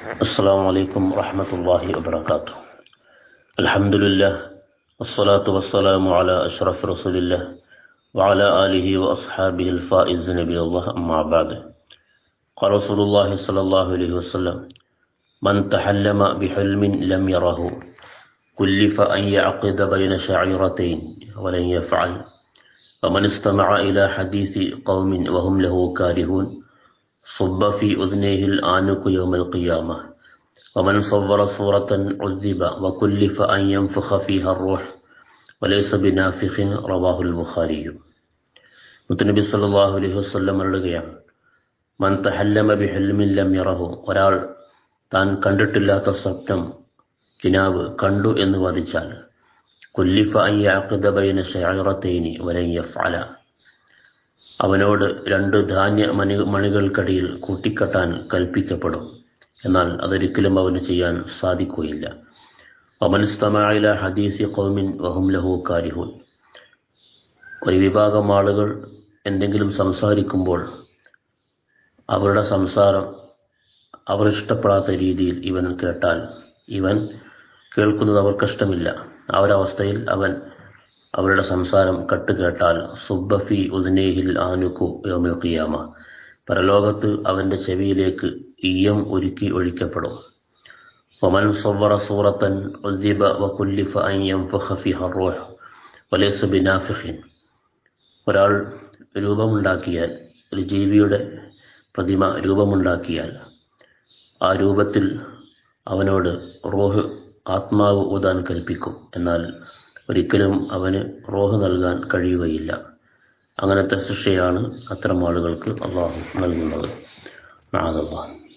السلام عليكم ورحمة الله وبركاته. الحمد لله والصلاة والسلام على أشرف رسول الله وعلى آله وأصحابه الفائز نبي الله أما بعد. قال رسول الله صلى الله عليه وسلم من تحلم بحلم لم يره كلف أن يعقد بين شعيرتين ولن يفعل ومن استمع إلى حديث قوم وهم له كارهون صب في أذنيه الآنك يوم القيامة ومن صور صورة عذب وكلف أن ينفخ فيها الروح وليس بنافخ رواه البخاري മുത്തനബി സല്ലല്ലാഹു അലൈഹി വസല്ലം പറയുകയാണ് മൻ തഹല്ലമ ബിഹൽമിൻ ലം യറഹു ഒരാൾ താൻ കണ്ടിട്ടില്ലാത്ത സ്വപ്നം കിനാവ് കണ്ടു എന്ന് വാദിച്ചാൽ കുല്ലിഫ അൻ യഅഖിദ ബൈന ശഅറതൈനി വലൻ യഫ്അല അവനോട് രണ്ട് ധാന്യ മണി മണികൾക്കടിയിൽ കൂട്ടിക്കെട്ടാൻ കൽപ്പിക്കപ്പെടും. എന്നാൽ അതൊരിക്കലും അവന് ചെയ്യാൻ സാധിക്കുകയില്ല. ഒമൻസ്തമായില ഹദീസി കൗമിൻ വഹും ലഹു കാരിഹുൻ. ഒരു വിഭാഗം ആളുകൾ എന്തെങ്കിലും സംസാരിക്കുമ്പോൾ അവരുടെ സംസാരം അവർ ഇഷ്ടപ്പെടാത്ത രീതിയിൽ ഇവൻ കേട്ടാൽ ഇവൻ കേൾക്കുന്നത് അവർക്കിഷ്ടമില്ല ആ ഒരവസ്ഥയിൽ അവൻ അവരുടെ സംസാരം കട്ടുകേട്ടാൽ സുബ്ബഫി ഉദ്നേഹിൽ ആനുക്കു യോമിൽ ഖിയാമ പരലോകത്ത് അവന്റെ ചെവിയിലേക്ക് ഈയം ഒരുക്കി ഒഴിക്കപ്പെടും ومن صور صورة عذب وكلف أن ينفخ فيها الروح وليس بنافخ ഒരാൾ രൂപമുണ്ടാക്കിയാൽ ഒരു ജീവിയുടെ പ്രതിമ രൂപമുണ്ടാക്കിയാൽ ആ രൂപത്തിൽ അവനോട് റോഹ് ആത്മാവ് ഊതാൻ കൽപ്പിക്കും എന്നാൽ ഒരിക്കലും അവന് റോഹ് നൽകാൻ കഴിയുകയില്ല. അങ്ങനത്തെ ശിക്ഷയാണ് അത്തരം ആളുകൾക്ക് അള്ളാഹു നൽകുന്നത്. നാദല്ലാഹ്.